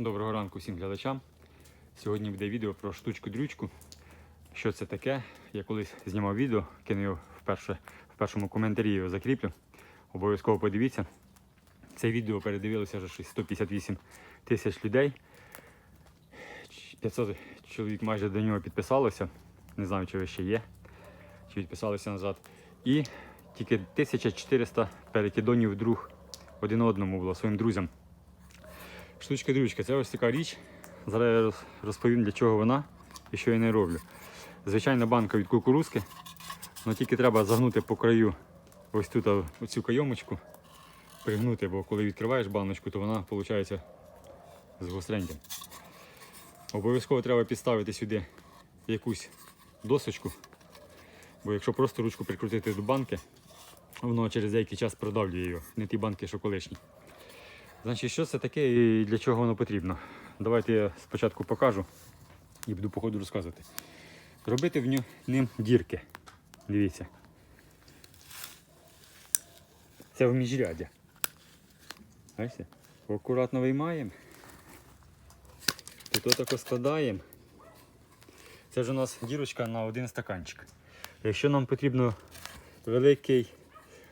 Доброго ранку всім глядачам. Сьогодні буде відео про штучку-дрючку. Що це таке? Я колись знімав відео, кину його вперше, в першому коментарі його закріплю. Обов'язково подивіться. Це відео передивилося вже щось 158 тисяч людей. 500 чоловік майже до нього підписалося. Не знаю, чи ви ще є, чи підписалися назад. І тільки 1400 перекидонів друг один одному було своїм друзям. Штучка-дрючка, це ось така річ. Зараз я розповім для чого вона і що я не роблю. Звичайна банка від кукурузки, але тільки треба загнути по краю ось тут оцю кайомочку, пригнути, бо коли відкриваєш баночку, то вона виходить з. Обов'язково треба підставити сюди якусь досочку, бо якщо просто ручку прикрутити до банки, воно через деякий час продавлює її, не ті банки, що колишні. Значить, що це таке і для чого воно потрібно? Давайте я спочатку покажу і буду по ходу розказувати. Робити в ним дірки. Дивіться. Це в міжряддя. Бачите? Акуратно виймаємо. Тут отако складаємо. Це ж у нас дірочка на один стаканчик. Якщо нам потрібно великий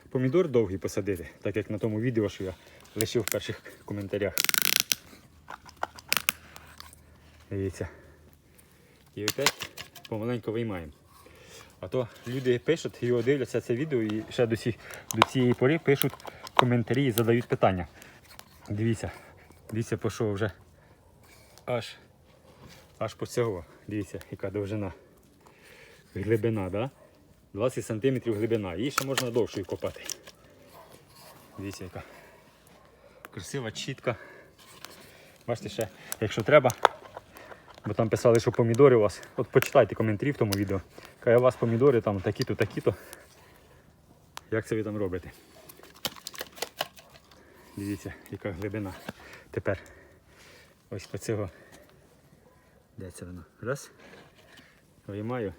помідор довгий посадити, так як на тому відео, що я лишив в перших коментарях. Дивіться. І опять помаленьку виймаємо. А то люди пишуть, його дивляться це відео і ще до, ці, до цієї пори пишуть коментарі і задають питання. Дивіться, дивіться, що вже аж, аж по цього. Дивіться, яка довжина. Глибина, да? 20 см глибина. Її ще можна довшою копати. Дивіться, яка красива, чітка. Бачите ще, якщо треба, бо там писали, що помідори у вас. От почитайте коментарі в тому відео. Каже, у вас помідори там такі-то, такі-то. Як це ви там робите? Дивіться, яка глибина. Тепер ось по цього. Де це воно? Раз. Виймаю.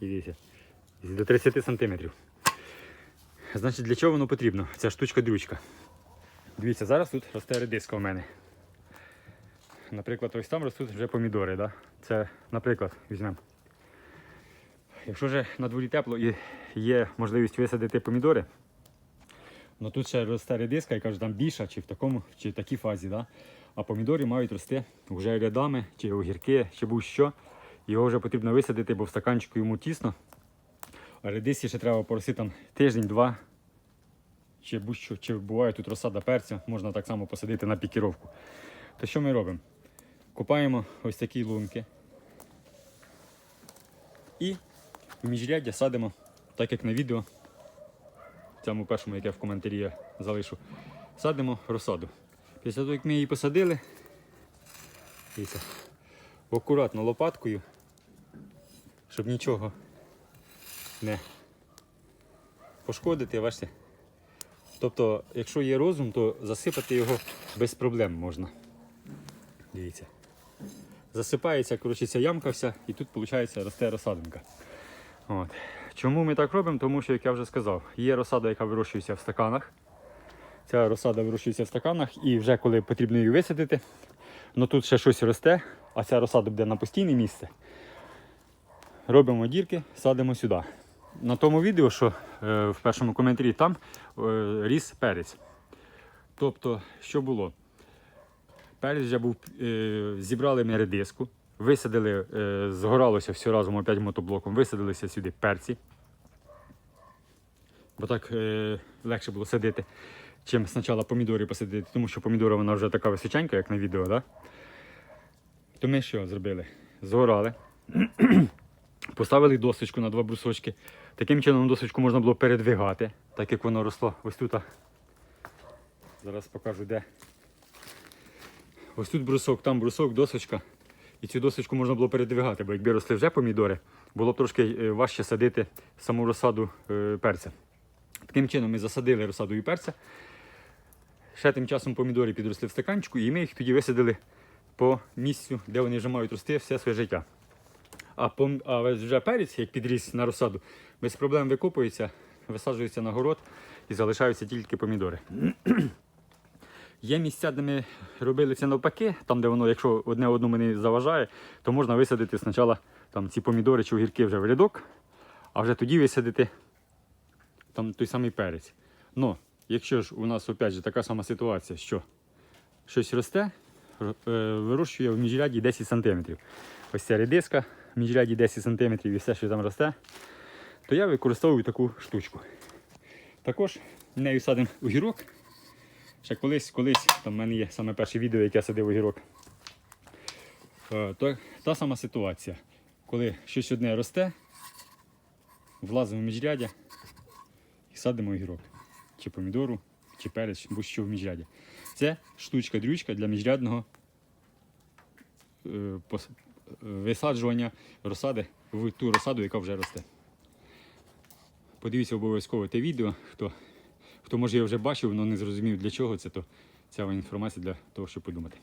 Дивіться. До 30 сантиметрів. Значить, для чого воно потрібно? Ця штучка-дрючка. Дивіться, зараз тут росте редиска у мене. Наприклад, ось там ростуть вже помідори. Да? Це, наприклад, візьмемо. Якщо вже на дворі тепло і є можливість висадити помідори, ну тут ще росте редиска, яка вже там більша, чи в такому, чи в такій фазі. Да? А помідори мають рости вже рядами, чи огірки, чи будь-що. Його вже потрібно висадити, бо в стаканчику йому тісно. Редисі ще треба порости там тиждень-два. Чи будь-що, чи буває тут розсада перця, можна так само посадити на пікіровку. То що ми робимо? Купаємо ось такі лунки. І в міжряддя садимо, так як на відео, в цьому першому, яке в коментарі я залишу, садимо розсаду. Після того, як ми її посадили, дивіться, акуратно лопаткою, щоб нічого не пошкодити, бачите. Тобто, якщо є розум, то засипати його без проблем можна. Дивіться. Засипається, коротше, ця ямка вся, і тут, виходить, росте розсадинка. От. Чому ми так робимо? Тому що, як я вже сказав, є розсада, яка вирощується в стаканах. Ця розсада вирощується в стаканах, і вже коли потрібно її висадити, ну тут ще щось росте, а ця розсада буде на постійне місце. Робимо дірки, садимо сюди. На тому відео, що е, в першому коментарі там е, ріс перець. Тобто, що було? Перець вже був, е, зібрали ми редиску, висадили, згоралося все разом опять мотоблоком, висадилися сюди перці. Бо так легше було садити, чим спочатку помідори посадити, тому що помідора вона вже така височенька, як на відео. Да? То ми що зробили? Згорали. Поставили досочку на два брусочки. Таким чином досочку можна було передвигати, так як воно росло ось тут. Зараз покажу де. Ось тут брусок, там брусок, досочка. І цю досочку можна було передвигати, бо якби росли вже помідори, було б трошки е, важче садити саму розсаду е, перця. Таким чином ми засадили розсаду і перця. Ще тим часом помідори підросли в стаканчику, і ми їх тоді висадили по місцю, де вони вже мають рости все своє життя. А, пом... а вже перець, як підріс на розсаду, без проблем викопується, висаджується на город і залишаються тільки помідори. Є місця, де ми робили це навпаки, там, де воно, якщо одне одному не заважає, то можна висадити спочатку там, ці помідори чи огірки вже в рядок, а вже тоді висадити там той самий перець. Ну, якщо ж у нас опять же така сама ситуація, що щось росте, вирощує в міжряді 10 см. Ось ця редиска, в міжряді 10 см і все, що там росте, то я використовую таку штучку. Також нею садимо огірок. Ще колись, колись, там в мене є саме перше відео, яке я садив огірок. Е, То, та сама ситуація. Коли щось одне росте, влазимо в міжрядя і садимо огірок. Чи помідору, чи перець, будь-що в міжряді. Це штучка-дрючка для міжрядного е, висаджування розсади в ту розсаду, яка вже росте. Подивіться обов'язково те відео. Хто, хто може я вже бачив, але не зрозумів для чого це, то ця інформація для того, щоб подумати.